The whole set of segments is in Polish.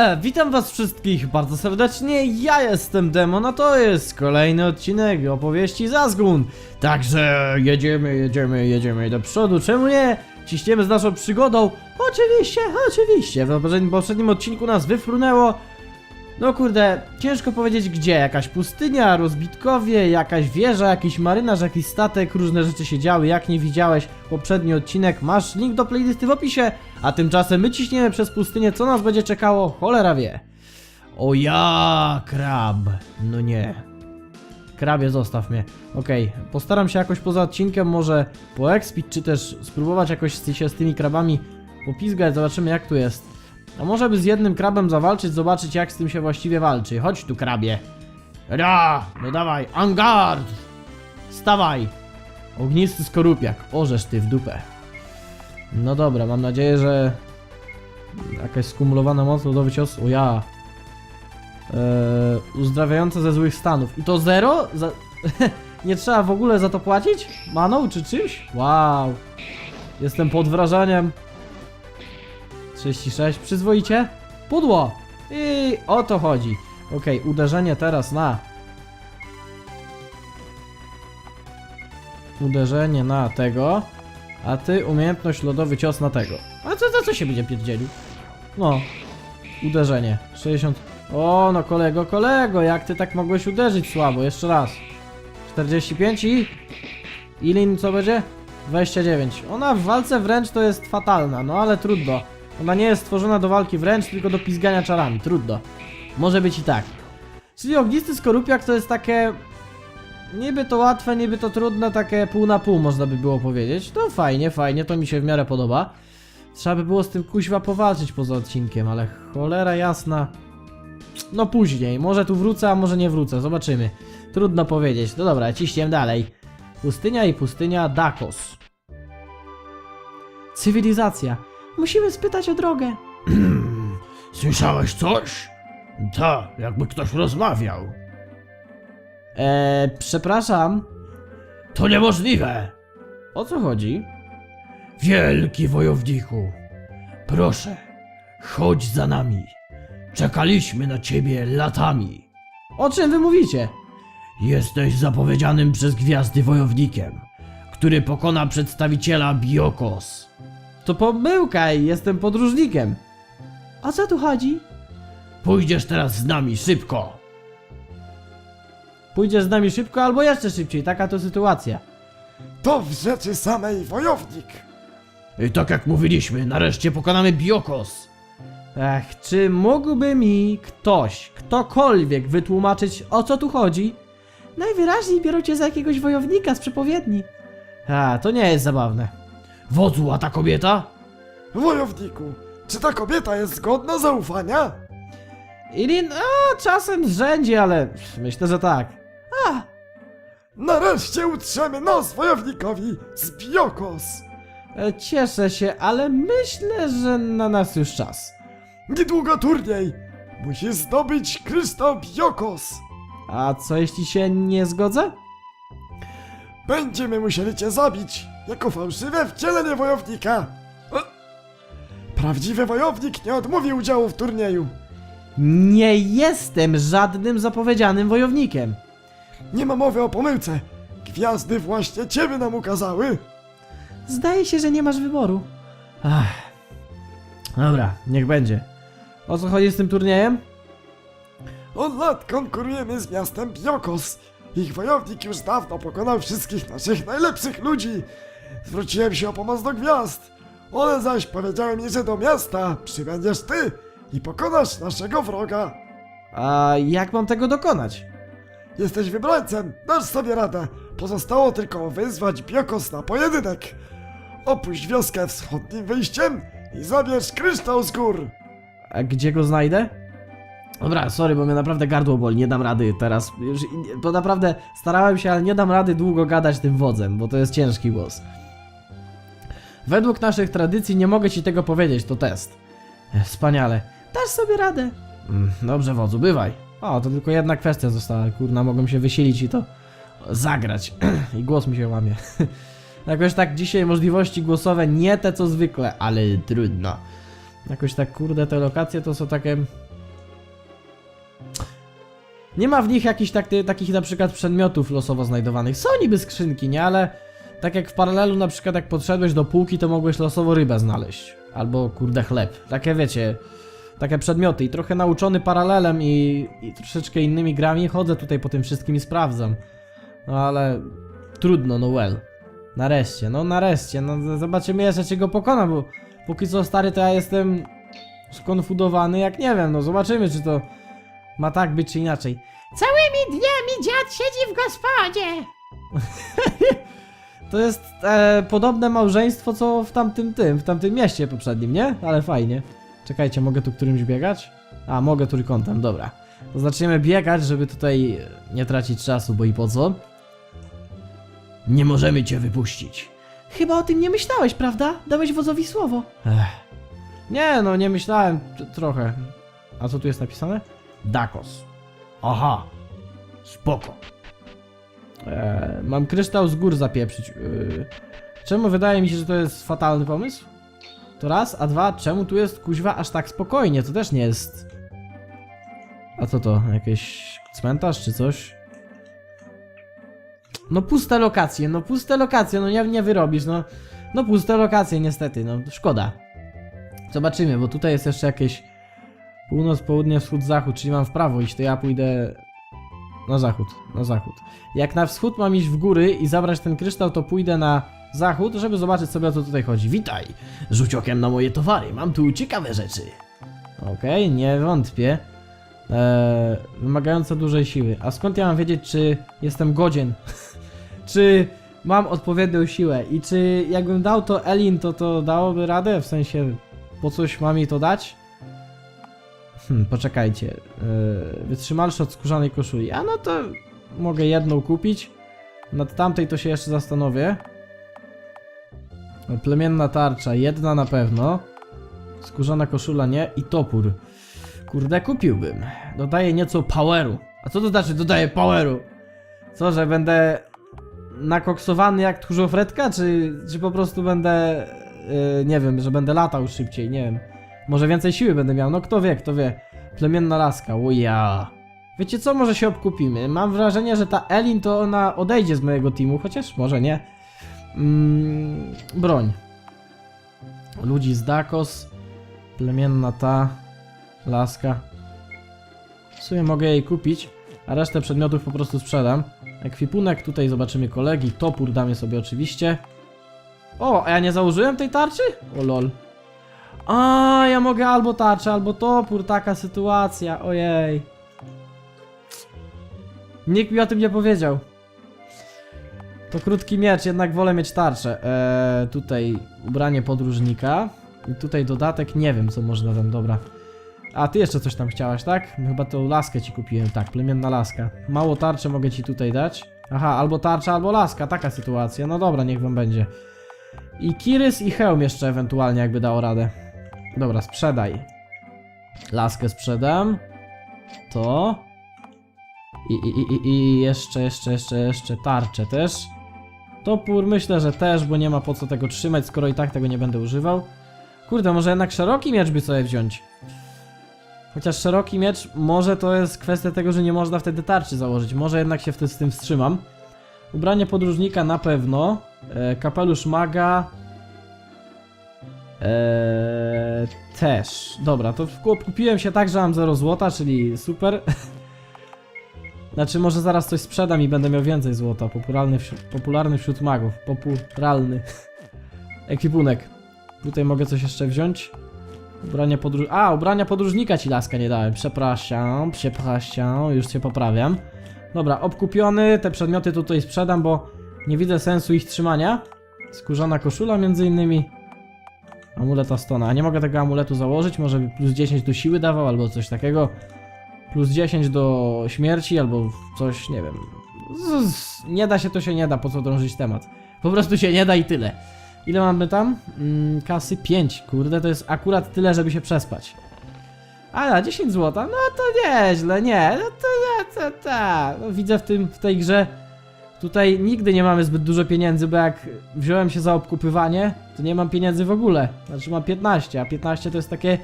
E, witam was wszystkich bardzo serdecznie, ja jestem Demon, a to jest kolejny odcinek opowieści Zazgun. Także jedziemy, jedziemy, jedziemy do przodu, czemu nie? Ciśniemy z naszą przygodą. Oczywiście, oczywiście, w poprzednim, poprzednim odcinku nas wyfrunęło. No kurde, ciężko powiedzieć gdzie, jakaś pustynia, rozbitkowie, jakaś wieża, jakiś marynarz, jakiś statek, różne rzeczy się działy, jak nie widziałeś poprzedni odcinek, masz link do playlisty w opisie, a tymczasem my ciśniemy przez pustynię, co nas będzie czekało, cholera wie. O ja, krab, no nie. Krabie, zostaw mnie. Okej, postaram się jakoś poza odcinkiem może poekspić, czy też spróbować jakoś się z tymi krabami popizgać, zobaczymy jak tu jest. A może by z jednym krabem zawalczyć, zobaczyć jak z tym się właściwie walczy. Chodź tu, krabie. Ra! No dawaj, angard! Stawaj! Ognisty skorupiak, orzesz ty w dupę. No dobra, mam nadzieję, że... Jakaś skumulowana moc, lodowy cios, o ja. Eee, ze złych stanów. I to zero? Za... Nie trzeba w ogóle za to płacić? Maną czy czymś? Wow. Jestem pod wrażeniem. 36, przyzwoicie? Pudło! I o to chodzi. Okej, uderzenie teraz na... Uderzenie na tego, a ty umiejętność lodowy cios na tego. A co, za co się będzie pierdzielił? No, uderzenie, 60... O, no kolego, kolego, jak ty tak mogłeś uderzyć słabo? Jeszcze raz. 45 i... Ilin co będzie? 29. Ona w walce wręcz to jest fatalna, no ale trudno. Ona nie jest stworzona do walki wręcz, tylko do pizgania czarami. Trudno. Może być i tak. Czyli ognisty skorupiak to jest takie... Niby to łatwe, niby to trudne, takie pół na pół można by było powiedzieć. To fajnie, fajnie, to mi się w miarę podoba. Trzeba by było z tym kuźwa powalczyć poza odcinkiem, ale cholera jasna. No później, może tu wrócę, a może nie wrócę, zobaczymy. Trudno powiedzieć. No dobra, ciśniem dalej. Pustynia i pustynia Dakos. Cywilizacja. Musimy spytać o drogę. Słyszałeś coś? Tak, jakby ktoś rozmawiał. Eee, przepraszam. To niemożliwe! O co chodzi? Wielki wojowniku, proszę, chodź za nami. Czekaliśmy na ciebie latami. O czym wy mówicie? Jesteś zapowiedzianym przez gwiazdy wojownikiem, który pokona przedstawiciela Biokos. To pomyłka i jestem podróżnikiem. O co tu chodzi? Pójdziesz teraz z nami szybko. Pójdziesz z nami szybko albo jeszcze szybciej, taka to sytuacja. To w rzeczy samej wojownik. I tak jak mówiliśmy, nareszcie pokonamy Biokos. Ech, czy mógłby mi ktoś, ktokolwiek wytłumaczyć o co tu chodzi? Najwyraźniej biorą cię za jakiegoś wojownika z przepowiedni. A, to nie jest zabawne. Wodzu, a ta kobieta? Wojowniku, czy ta kobieta jest godna zaufania? Ilin, a czasem zrzędzie, ale myślę, że tak. A, Nareszcie utrzemy nos wojownikowi z Biokos. e, cieszę się, ale myślę, że na nas już czas. Niedługo turniej. Musi zdobyć kryształ Biokos. A co jeśli się nie zgodzę? Będziemy musieli cię zabić jako fałszywe wcielenie wojownika. Prawdziwy wojownik nie odmówi udziału w turnieju. Nie jestem żadnym zapowiedzianym wojownikiem. Nie ma mowy o pomyłce. Gwiazdy właśnie ciebie nam ukazały. Zdaje się, że nie masz wyboru. Ach. Dobra, niech będzie. O co chodzi z tym turniejem? Od lat konkurujemy z miastem Biokos. Ich wojownik już dawno pokonał wszystkich naszych najlepszych ludzi. Zwróciłem się o pomoc do gwiazd. One zaś powiedziały mi, że do miasta przybędziesz ty i pokonasz naszego wroga. A jak mam tego dokonać? Jesteś wybrańcem, dasz sobie radę. Pozostało tylko wyzwać Biokos na pojedynek. Opuść wioskę wschodnim wyjściem i zabierz kryształ z gór. A gdzie go znajdę? Dobra, sorry, bo mnie naprawdę gardło boli, nie dam rady teraz. Już, bo naprawdę starałem się, ale nie dam rady długo gadać tym wodzem, bo to jest ciężki głos. Według naszych tradycji nie mogę ci tego powiedzieć, to test. Ech, Wspaniale. Dasz sobie radę. Mm, Dobrze, wodzu, bywaj. O, to tylko jedna kwestia została, kurna, mogłem się wysilić i to zagrać. I głos mi się łamie. Jakoś tak dzisiaj możliwości głosowe nie te co zwykle, ale trudno. Jakoś tak kurde te lokacje to są takie Nie ma w nich jakichś tak, takich na przykład przedmiotów losowo znajdowanych. Są niby skrzynki, nie? Ale tak jak w paralelu na przykład jak podszedłeś do półki, to mogłeś losowo rybę znaleźć. Albo kurde chleb. Takie wiecie, takie przedmioty. I trochę nauczony paralelem i, i troszeczkę innymi grami chodzę tutaj po tym wszystkim i sprawdzam. No ale trudno, no well. Nareszcie, no nareszcie. No zobaczymy jeszcze czy go pokona, bo póki co stary to ja jestem skonfudowany jak nie wiem, no zobaczymy czy to ma tak być czy inaczej. Całymi dniami dziad siedzi w gospodzie. To jest e, podobne małżeństwo co w tamtym tym, w tamtym mieście poprzednim, nie? Ale fajnie. Czekajcie, mogę tu którymś biegać? A, mogę trójkątem, dobra. To zaczniemy biegać, żeby tutaj e, nie tracić czasu, bo i po co? Nie możemy cię wypuścić. Chyba o tym nie myślałeś, prawda? Dałeś wodzowi słowo. Ech. Nie, no nie myślałem trochę. A co tu jest napisane? Dakos. Aha. Spoko. E, mam kryształ z gór zapieprzyć. Yy. Czemu wydaje mi się, że to jest fatalny pomysł? To raz, a dwa, czemu tu jest kuźwa aż tak spokojnie? To też nie jest. A co to? Jakiś cmentarz czy coś? No puste lokacje, no puste lokacje, no nie, nie wyrobisz, no. No puste lokacje niestety, no szkoda. Zobaczymy, bo tutaj jest jeszcze jakieś północ, południe, wschód, zachód, czyli mam w prawo iść, to ja pójdę na zachód, na zachód. Jak na wschód mam iść w góry i zabrać ten kryształ, to pójdę na zachód, żeby zobaczyć sobie o co tutaj chodzi. Witaj! Rzuć okiem na moje towary. Mam tu ciekawe rzeczy. Okej, nie wątpię. Eee, wymagające dużej siły. A skąd ja mam wiedzieć, czy jestem godzien? czy mam odpowiednią siłę? I czy jakbym dał to Elin, to to dałoby radę? W sensie, po coś mam jej to dać? Hmm, poczekajcie. Eee, wytrzymalszy od skórzanej koszuli. A no to mogę jedną kupić. Nad tamtej to się jeszcze zastanowię. Plemienna tarcza, jedna na pewno. Skórzana koszula nie i topór. Kurde, kupiłbym. Dodaje nieco poweru. A co to znaczy dodaje poweru? Co, że będę nakoksowany jak tchórzofretka, czy, czy po prostu będę, yy, nie wiem, że będę latał szybciej, nie wiem. Może więcej siły będę miał, no kto wie, kto wie. Plemienna laska, uja. Wiecie co, może się obkupimy. Mam wrażenie, że ta Elin to ona odejdzie z mojego teamu, chociaż może nie. Mm, broń. Ludzi z Dakos. Plemienna ta. Laska. W sumie mogę jej kupić, a resztę przedmiotów po prostu sprzedam. Ekwipunek, tutaj zobaczymy kolegi. Topór damy sobie oczywiście. O, a ja nie założyłem tej tarczy? O lol. A, ja mogę albo tarczę, albo topór, taka sytuacja, ojej. Nikt mi o tym nie powiedział. To krótki miecz, jednak wolę mieć tarczę. Eee, tutaj ubranie podróżnika. I tutaj dodatek, nie wiem co można tam, dobra. A, ty jeszcze coś tam chciałaś, tak? Chyba tą laskę ci kupiłem, tak, plemienna laska. Mało tarczy mogę ci tutaj dać. Aha, albo tarcza, albo laska, taka sytuacja. No dobra, niech wam będzie. I kirys i hełm jeszcze ewentualnie, jakby dało radę. Dobra, sprzedaj. Laskę sprzedam. To. I, i, i, i- jeszcze, jeszcze, jeszcze, jeszcze tarczę też. Topór myślę, że też, bo nie ma po co tego trzymać, skoro i tak tego nie będę używał. Kurde, może jednak szeroki miecz by sobie wziąć. Chociaż szeroki miecz, może to jest kwestia tego, że nie można wtedy tarczy założyć. Może jednak się wtedy z tym wstrzymam. Ubranie podróżnika na pewno. E, kapelusz maga. Eee, też. Dobra, to kupiłem się tak, że mam 0 złota, czyli super. Znaczy, może zaraz coś sprzedam i będę miał więcej złota. Popularny wśród, popularny wśród magów. Popularny. Ekwipunek. Tutaj mogę coś jeszcze wziąć. Ubrania podróż... A, ubrania podróżnika ci laska nie dałem. Przepraszam, przepraszam, już się poprawiam. Dobra, obkupiony, te przedmioty tutaj sprzedam, bo nie widzę sensu ich trzymania. Skórzana koszula między innymi. Amulet Astona. A nie mogę tego amuletu założyć, może by plus 10 do siły dawał, albo coś takiego. Plus 10 do śmierci, albo coś, nie wiem. Z, z, nie da się, to się nie da, po co drążyć temat. Po prostu się nie da i tyle. Ile mamy tam? Mm, kasy 5. Kurde, to jest akurat tyle, żeby się przespać. A, na 10 zł? No to nieźle, nie. No to, to, to, to. No, widzę w, tym, w tej grze. Tutaj nigdy nie mamy zbyt dużo pieniędzy, bo jak wziąłem się za obkupywanie, to nie mam pieniędzy w ogóle. Znaczy mam 15, a 15 to jest takie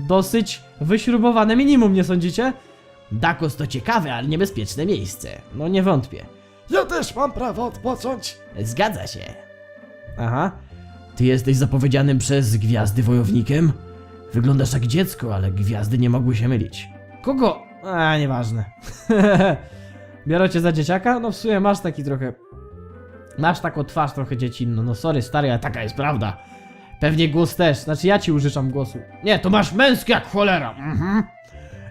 dosyć wyśrubowane minimum, nie sądzicie? Dakos to ciekawe, ale niebezpieczne miejsce. No nie wątpię. Ja też mam prawo odpocząć. Zgadza się. Aha. Ty jesteś zapowiedzianym przez gwiazdy wojownikiem? Wyglądasz jak dziecko, ale gwiazdy nie mogły się mylić. Kogo? A, nieważne. Biorę cię za dzieciaka? No w sumie masz taki trochę... Masz taką twarz trochę dziecinną. No sorry, stary, ale taka jest prawda. Pewnie głos też. Znaczy ja ci użyczam głosu. Nie, to masz męski jak cholera. Mhm.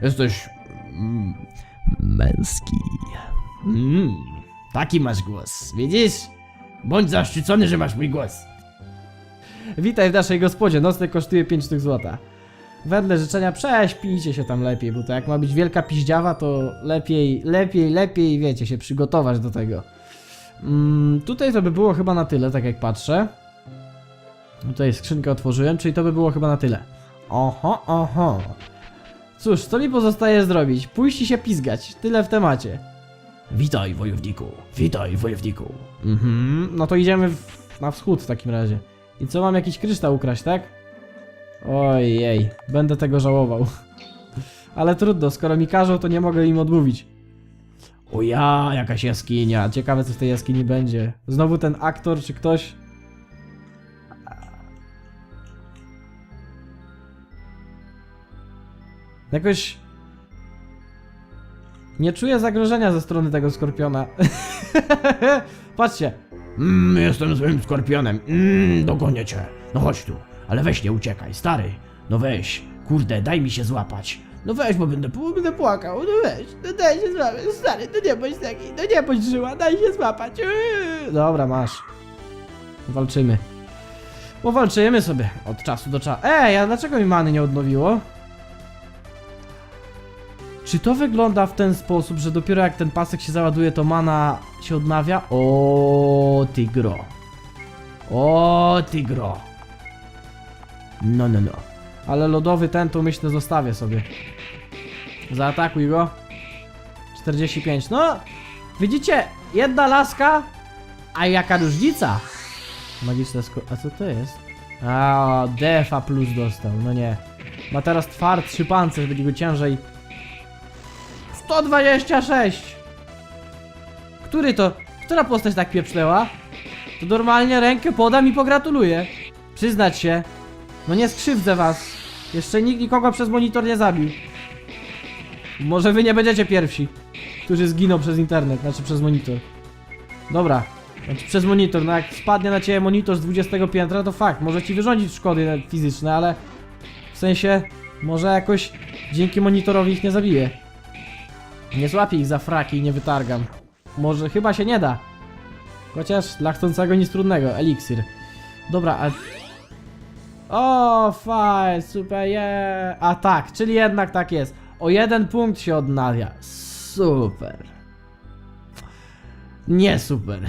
Jesteś... Mm, męski. Mm, taki masz głos. Widzisz? Bądź zaszczycony, że masz mój głos. Witaj w naszej gospodzie. Nocleg kosztuje 5 sztuk złota. Wedle życzenia prześpijcie się tam lepiej, bo to jak ma być wielka piździawa, to lepiej, lepiej, lepiej, wiecie, się przygotować do tego. Mm, tutaj to by było chyba na tyle, tak jak patrzę. Tutaj skrzynkę otworzyłem, czyli to by było chyba na tyle. Oho, oho. Cóż, co mi pozostaje zrobić? Pójść i się pizgać. Tyle w temacie. Witaj, wojowniku. Witaj, wojowniku. Mhm, no to idziemy w, na wschód w takim razie. I co, mam jakiś kryształ ukraść, tak? Ojej, będę tego żałował. Ale trudno, skoro mi każą, to nie mogę im odmówić. O ja, jakaś jaskinia. Ciekawe, co w tej jaskini będzie. Znowu ten aktor, czy ktoś? Jakoś... Nie czuję zagrożenia ze strony tego skorpiona. Patrzcie. Mmm, jestem złym skorpionem. Mmm, dogonię cię. No chodź tu. Ale weź nie uciekaj, stary. No weź. Kurde, daj mi się złapać. No weź, bo będę, bo będę płakał. No weź, no daj się złapać. Stary, no nie bądź taki. No nie bądź żyła, daj się złapać. Eee. Dobra, masz. Walczymy. Powalczymy sobie od czasu do czasu. Ej, a dlaczego mi many nie odnowiło? Czy to wygląda w ten sposób, że dopiero jak ten pasek się załaduje, to mana się odnawia? O, tygro. O, tygro. No, no, no. Ale lodowy ten to myślę zostawię sobie. Zaatakuj go. 45. No, widzicie? Jedna laska, a jaka różnica? Magiczne sko... A co to jest? A, defa plus dostał, no nie. Ma teraz twardszy pancerz, będzie go ciężej. 126! Który to? Która postać tak pieprznęła? To normalnie rękę podam i pogratuluję. Przyznać się. No nie skrzywdzę was. Jeszcze nikt nikogo przez monitor nie zabił. Może wy nie będziecie pierwsi, którzy zginą przez internet, znaczy przez monitor. Dobra, znaczy przez monitor, no jak spadnie na ciebie monitor z 20 piętra, to fakt, może ci wyrządzić szkody fizyczne, ale w sensie, może jakoś dzięki monitorowi ich nie zabiję. Nie złapię ich za fraki i nie wytargam. Może chyba się nie da. Chociaż dla chcącego nic trudnego, eliksir. Dobra, a... O, fajnie, super, yeah. A tak, czyli jednak tak jest. O jeden punkt się odnawia. Super. Nie super.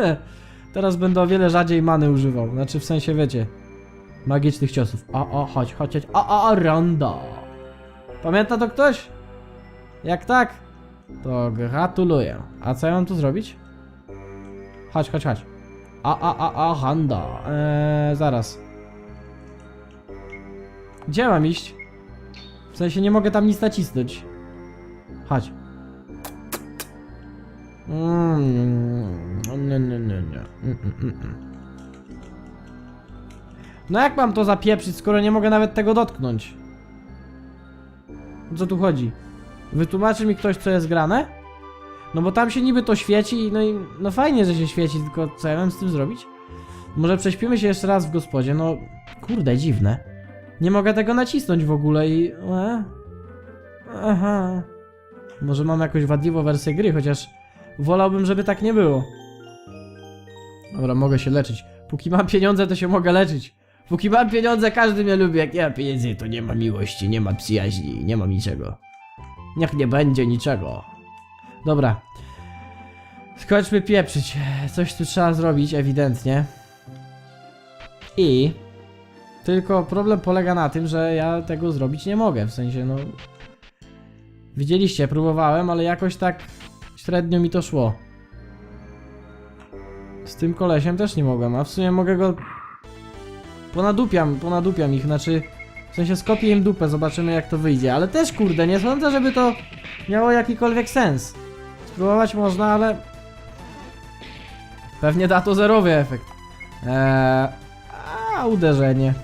Teraz będę o wiele rzadziej many używał. Znaczy w sensie wiecie. Magicznych ciosów. O, o, chodź, chodź, chodź. O, o, rondo. Pamięta to ktoś? Jak tak, to gratuluję. A co ja mam tu zrobić? Chodź, chodź, chodź. A, a, a, a, handa. Eee, zaraz. Gdzie mam iść? W sensie nie mogę tam nic nacisnąć. Chodź. Mm, nie, nie, nie, nie. Mm, mm. No jak mam to zapieprzyć, skoro nie mogę nawet tego dotknąć? Co tu chodzi? Wytłumaczy mi ktoś, co jest grane? No bo tam się niby to świeci, no i no fajnie, że się świeci, tylko co ja mam z tym zrobić? Może prześpimy się jeszcze raz w gospodzie, no kurde, dziwne. Nie mogę tego nacisnąć w ogóle i... E? Aha. Może mam jakąś wadliwą wersję gry, chociaż wolałbym, żeby tak nie było. Dobra, mogę się leczyć. Póki mam pieniądze, to się mogę leczyć. Póki mam pieniądze, każdy mnie lubi. Jak nie ma pieniędzy, to nie ma miłości, nie ma przyjaźni, nie ma niczego. Niech nie będzie niczego. Dobra. Skończmy pieprzyć. Coś tu trzeba zrobić, ewidentnie. I... Tylko problem polega na tym, że ja tego zrobić nie mogę. W sensie, no... Widzieliście, próbowałem, ale jakoś tak średnio mi to szło. Z tym kolesiem też nie mogłem, a w sumie mogę go... Ponadupiam, ponadupiam ich, znaczy... W sensie skopię im dupę, zobaczymy jak to wyjdzie. Ale też kurde, nie sądzę, żeby to miało jakikolwiek sens. Spróbować można, ale... Pewnie da to zerowy efekt. Eee, a uderzenie.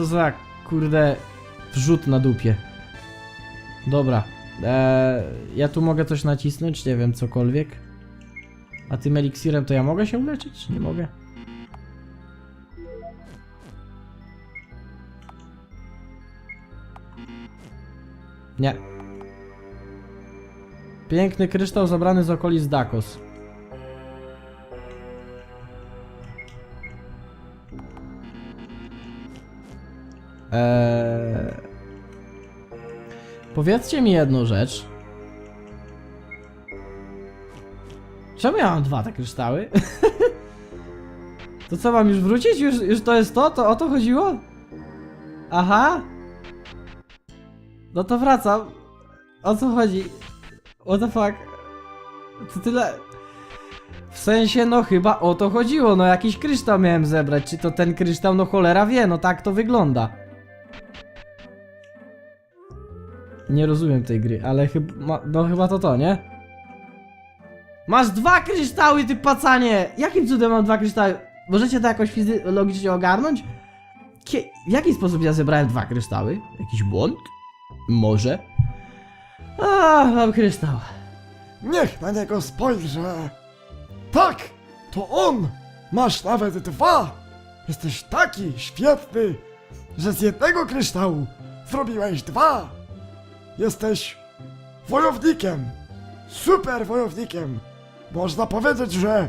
Co za kurde wrzut na dupie. Dobra. Eee, ja tu mogę coś nacisnąć, nie wiem, cokolwiek. A tym eliksirem to ja mogę się uleczyć, czy nie mogę? Nie. Piękny kryształ zabrany z okolic Dakos. Eee... Powiedzcie mi jedną rzecz. Czemu ja mam dwa te kryształy? to co, mam już wrócić? Już, już to jest to? To o to chodziło? Aha. No to wracam. O co chodzi? What the fuck? To tyle... W sensie, no chyba o to chodziło, no jakiś kryształ miałem zebrać, czy to ten kryształ, no cholera wie, no tak to wygląda. Nie rozumiem tej gry, ale chyba, no chyba to to, nie? Masz dwa kryształy, ty pacanie! Jakim cudem mam dwa kryształy? Możecie to jakoś fizy- logicznie ogarnąć? Kie w jaki sposób ja zebrałem dwa kryształy? Jakiś błąd? Może? A, mam kryształ. Niech na niego spojrzę. Tak, to on. Masz nawet dwa. Jesteś taki świetny, że z jednego kryształu zrobiłeś dwa. Jesteś wojownikiem. Super wojownikiem. Można powiedzieć, że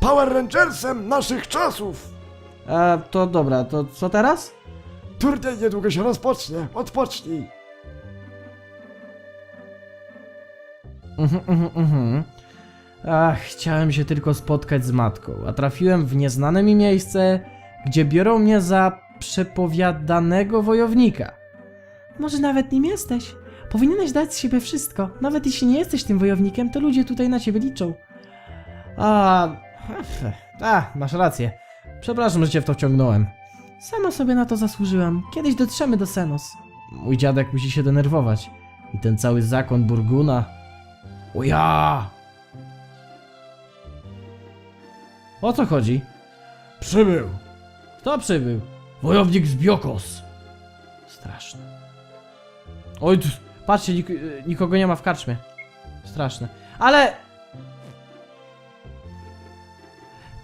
Power Rangersem naszych czasów. E, to dobra, to co teraz? Turniej niedługo się rozpocznie. Odpocznij. Mhm, mhm, mhm. Ach, chciałem się tylko spotkać z matką, a trafiłem w nieznane mi miejsce, gdzie biorą mnie za przepowiadanego wojownika. Może nawet nim jesteś. Powinieneś dać z siebie wszystko. Nawet jeśli nie jesteś tym wojownikiem, to ludzie tutaj na ciebie liczą. A, a masz rację. Przepraszam, że cię w to wciągnąłem. Sama sobie na to zasłużyłam. Kiedyś dotrzemy do Senos. Mój dziadek musi się denerwować. I ten cały zakon Burguna. O ja! O co chodzi? Przybył. Kto przybył? Wojownik z Biokos. Straszne. Oj, tu, patrzcie, nik nikogo nie ma w karczmie. Straszne. Ale...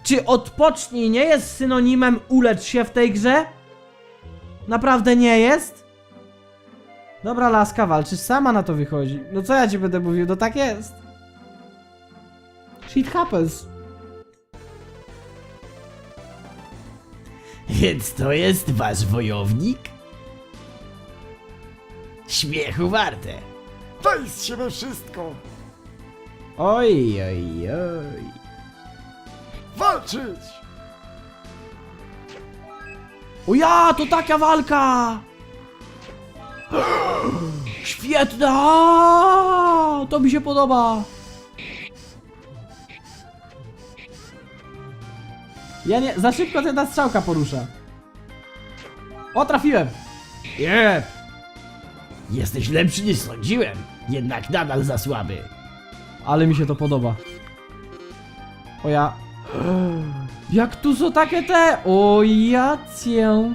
Czy odpocznij nie jest synonimem ulecz się w tej grze? Naprawdę nie jest? Dobra, laska, walczysz sama na to wychodzi. No co ja ci będę mówił, no tak jest. Shit happens. Więc to jest wasz wojownik? Śmiechu warte. Daj z siebie wszystko. Oj, oj, oj. Walczyć. O ja, to taka walka! Świetna! To mi się podoba! Ja nie, za szybko ten ta strzałka porusza. O, trafiłem! Jep. Jesteś lepszy niż sądziłem, jednak nadal za słaby. Ale mi się to podoba. O ja... Jak tu są takie te... O ja cię...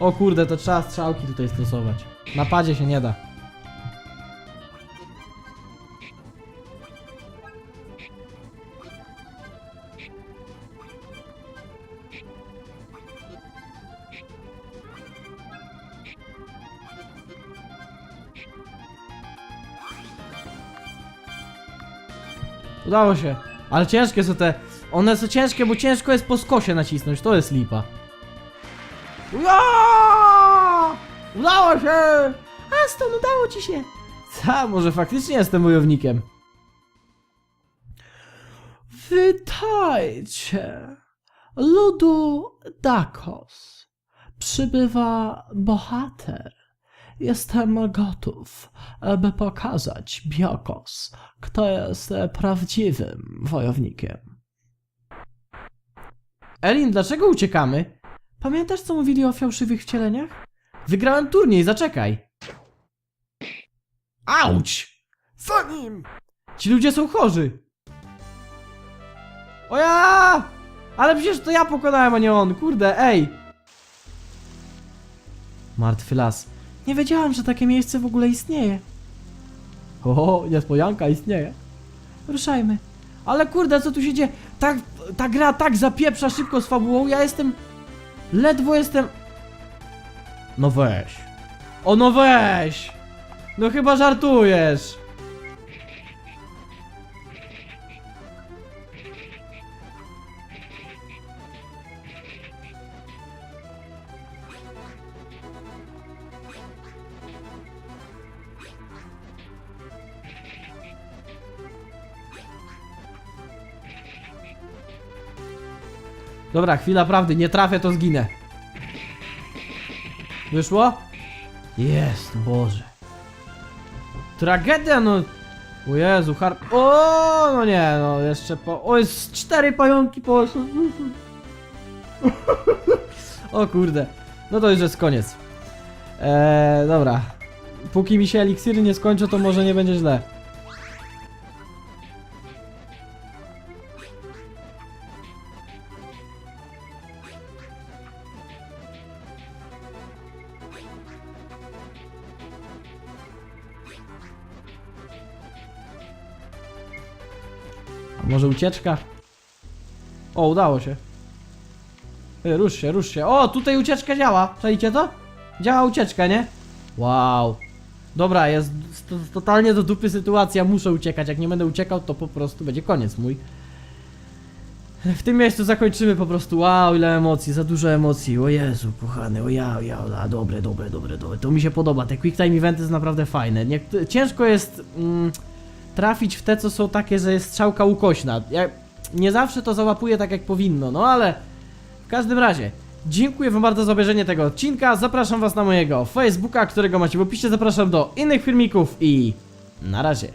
O kurde, to trzeba strzałki tutaj stosować. Na padzie się nie da. Udało się. Ale ciężkie są te... One są ciężkie, bo ciężko jest po skosie nacisnąć. To jest lipa. Ja! Udało się! Aston, udało ci się! Ta, może faktycznie jestem wojownikiem. Witajcie, ludu Dakos. przybywa bohater. Jestem gotów, by pokazać Biokos, kto jest prawdziwym wojownikiem. Elin, dlaczego uciekamy? Pamiętasz, co mówili o fałszywych wcieleniach? Wygrałem turniej, zaczekaj. Auć! Za nim! Ci ludzie są chorzy. O ja! Ale przecież to ja pokonałem, a nie on. Kurde, ej! Martwy las. Nie wiedziałam, że takie miejsce w ogóle istnieje. O, niespodzianka istnieje. Ruszajmy. Ale kurde, co tu się dzieje? Tak, ta gra tak zapieprza szybko z fabułą, ja jestem... Ledwo jestem... No weź. O no weź! No chyba żartujesz. Dobra, chwila prawdy, nie trafię, to zginę. Wyszło? Jest, Boże. Tragedia, no. O Jezu, har... O, no nie, no, jeszcze po... O, jest cztery pająki poszły. O kurde. No to już jest koniec. Eee, dobra. Póki mi się eliksiry nie skończą, to może nie będzie źle. Może ucieczka? O, udało się. Ej, rusz się, rusz się. O, tutaj ucieczka działa. Czajcie to? Działa ucieczka, nie? Wow. Dobra, jest to, totalnie do dupy sytuacja, muszę uciekać. Jak nie będę uciekał, to po prostu będzie koniec mój. W tym miejscu zakończymy po prostu. Wow, ile emocji, za dużo emocji. O Jezu, kochany, o ja, o ja, a, dobre, dobre, dobre, dobre. To mi się podoba. Te quick time eventy są naprawdę fajne. Nie, ciężko jest mm, trafić w te, co są takie, że jest strzałka ukośna. Ja nie zawsze to załapuję tak, jak powinno, no ale w każdym razie. Dziękuję wam bardzo za obejrzenie tego odcinka. Zapraszam was na mojego Facebooka, którego macie w opisie. Zapraszam do innych filmików i na razie.